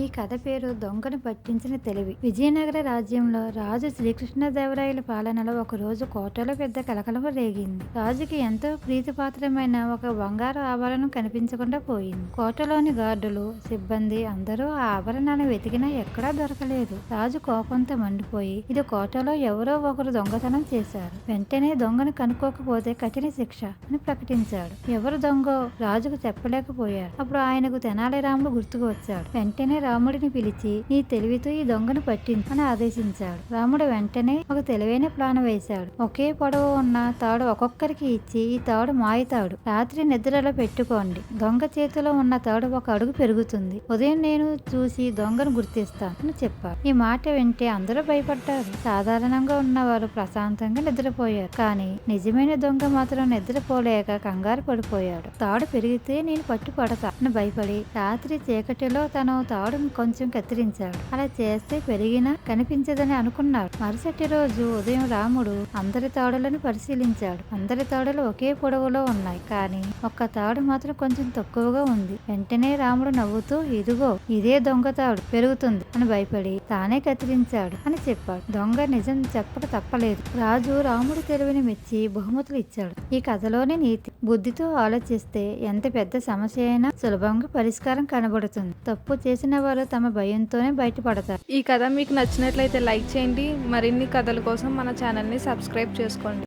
ఈ కథ పేరు దొంగను పట్టించిన తెలివి. విజయనగర రాజ్యంలో రాజు శ్రీకృష్ణదేవరాయల పాలనలో ఒక రోజు కోటలో పెద్ద కలకలం రేగింది. రాజుకి ఎంతో ప్రీతిపాత్రమైన ఒక బంగారు ఆభరణం కనిపించకుండా పోయింది. కోటలోని గార్డులు సిబ్బంది అందరూ ఆ ఆభరణాన్ని వెతికినా ఎక్కడా దొరకలేదు. రాజు కోపంతో మండిపోయి ఇది కోటలో ఎవరో ఒకరు దొంగతనం చేశారు. వెంటనే దొంగను కనుక్కోకపోతే కఠిన శిక్ష అని ప్రకటించాడు. ఎవరు దొంగో? రాజుకు చెప్పలేకపోయారు అప్పుడు ఆయనకు తెనాలి రాముడు గుర్తుకు వచ్చాడు. వెంటనే రాముడిని పిలిచి నీ తెలివితో ఈ దొంగను పట్టించు అని ఆదేశించాడు. రాముడు వెంటనే ఒక తెలివైన ప్లాన్ వేశాడు. ఒకే పొడవు ఉన్న తాడు ఒక్కొక్కరికి ఇచ్చి ఈ తాడు మాయ తాడు రాత్రి నిద్రలో పెట్టుకోండి. దొంగ చేతిలో ఉన్న తాడు ఒక అడుగు పెరుగుతుంది. ఉదయం నేను చూసి దొంగను గుర్తిస్తాను అని చెప్పాడు. ఈ మాట వింటే అందరూ భయపడ్డారు. సాధారణంగా ఉన్నవారు ప్రశాంతంగా నిద్రపోయారు. కానీ నిజమైన దొంగ మాత్రం నిద్రపోలేక కంగారు పడిపోయాడు. తాడు పెరిగితే నేను పట్టుపడతా అని భయపడి రాత్రి చీకటిలో తను తాడు మాత్రం కొంచెం కత్తిరించాడు. అలా చేస్తే పెరిగినా కనిపించదని అనుకున్నాడు. మరుసటి రోజు ఉదయం రాముడు అందరి తాడులను పరిశీలించాడు. అందరి తాడులు ఒకే పొడవులో ఉన్నాయి. కానీ ఒక్క తాడు మాత్రం కొంచెం తక్కువగా ఉంది. వెంటనే రాముడు నవ్వుతూ ఇదిగో ఇదే దొంగ తాడు. పెరుగుతుంది. అని భయపడి తానే కత్తిరించాడు అని చెప్పాడు. దొంగ నిజం చెప్పక తప్పలేదు. రాజు రాముడి తెలివిని మెచ్చి బహుమతులు ఇచ్చాడు. ఈ కథలోని నీతి. బుద్ధితో ఆలోచిస్తే ఎంత పెద్ద సమస్య అయినా సులభంగా పరిష్కారం కనబడుతుంది. తప్పు చేసిన వాళ్ళు తమ భయంతోనే బయటపడతారు. ఈ కథ మీకు నచ్చినట్లయితే లైక్ చేయండి. మరిన్ని కథల కోసం మన ఛానల్ని సబ్స్క్రైబ్ చేసుకోండి.